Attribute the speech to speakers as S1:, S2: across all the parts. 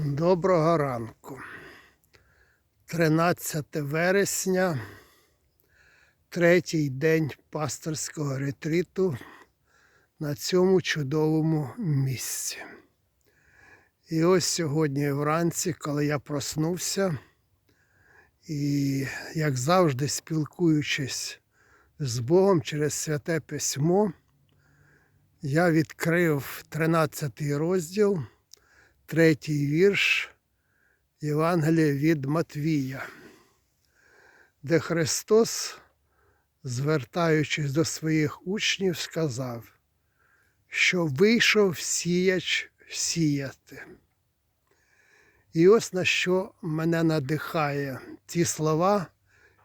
S1: Доброго ранку. 13 вересня, третій день пасторського ретриту на цьому чудовому місці. І ось сьогодні вранці, коли я проснувся, і, як завжди, спілкуючись з Богом через святе письмо, я відкрив 13 розділ третій вірш Євангелія від Матвія, де Христос, звертаючись до своїх учнів, сказав, що вийшов сіяч сіяти. І ось на що мене надихає ці слова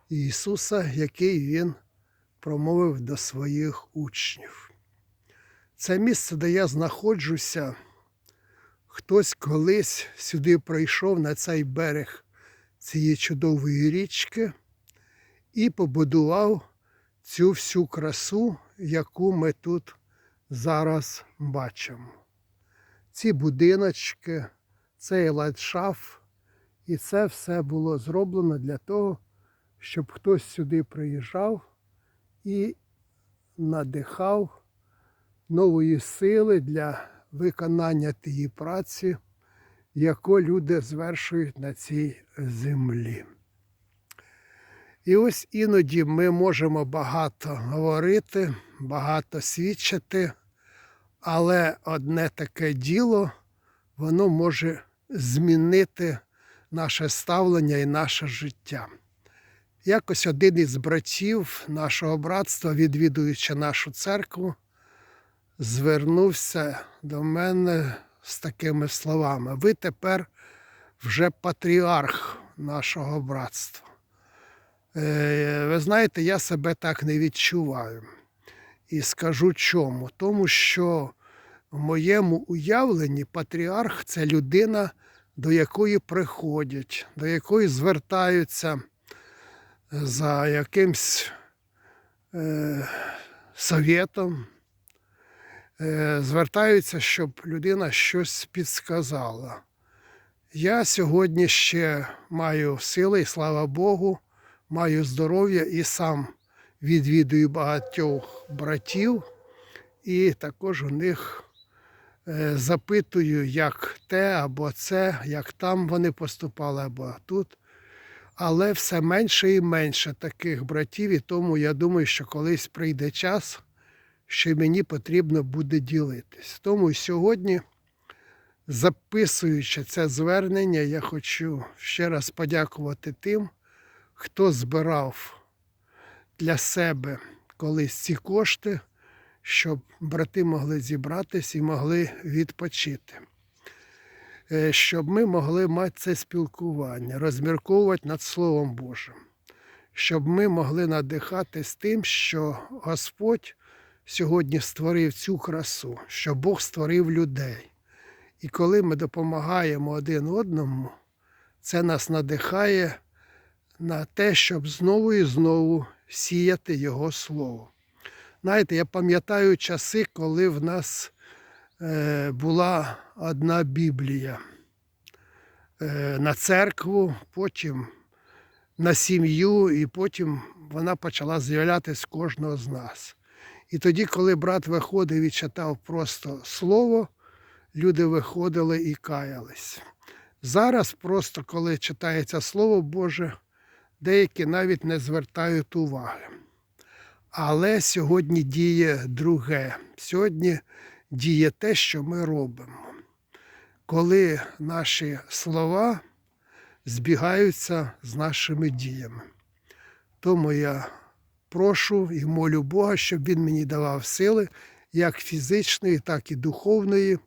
S1: Ісуса, який Він промовив до своїх учнів. Це місце, де я знаходжуся, хтось колись сюди прийшов на цей берег цієї чудової річки і побудував цю всю красу, яку ми тут зараз бачимо. Ці будиночки, цей ландшафт, і це все було зроблено для того, щоб хтось сюди приїжджав і надихав нової сили для виконання тієї праці, яку люди звершують на цій землі. І ось іноді ми можемо багато говорити, багато свідчити, але одне таке діло, воно може змінити наше ставлення і наше життя. Якось один із братів нашого братства, відвідуючи нашу церкву, звернувся до мене з такими словами: ви тепер вже патріарх нашого братства. Е, Ви знаєте, я себе так не відчуваю. І скажу чому. Тому що в моєму уявленні патріарх це людина, до якої приходять, до якої звертаються за якимсь е, совєтом, звертаються, щоб людина щось підсказала. Я сьогодні ще маю сили, і слава Богу, маю здоров'я і сам відвідую багатьох братів, і також у них е, запитую, як те або це, як там вони поступали, або тут. Але все менше і менше таких братів, і тому я думаю, що колись прийде час, що мені потрібно буде ділитись. Тому сьогодні, записуючи це звернення, я хочу ще раз подякувати тим, хто збирав для себе колись ці кошти, щоб брати могли зібратись і могли відпочити. Е, Щоб ми могли мати це спілкування, розмірковувати над Словом Божим, щоб ми могли надихатись тим, що Господь сьогодні створив цю красу, що Бог створив людей. І коли ми допомагаємо один одному, це нас надихає на те, щоб знову і знову сіяти Його Слово. Знаєте, я пам'ятаю часи, коли в нас е, була одна Біблія е, на церкву, потім на сім'ю, і потім вона почала з'являтися кожного з нас. І тоді, коли брат виходив і читав просто слово, люди виходили і каялись. Зараз, просто коли читається Слово Боже, деякі навіть не звертають уваги. Але сьогодні діє друге. Сьогодні діє те, що ми робимо. Коли наші слова збігаються з нашими діями. Тому я прошу і молю Бога, щоб Він мені давав сили як фізичної, так і духовної,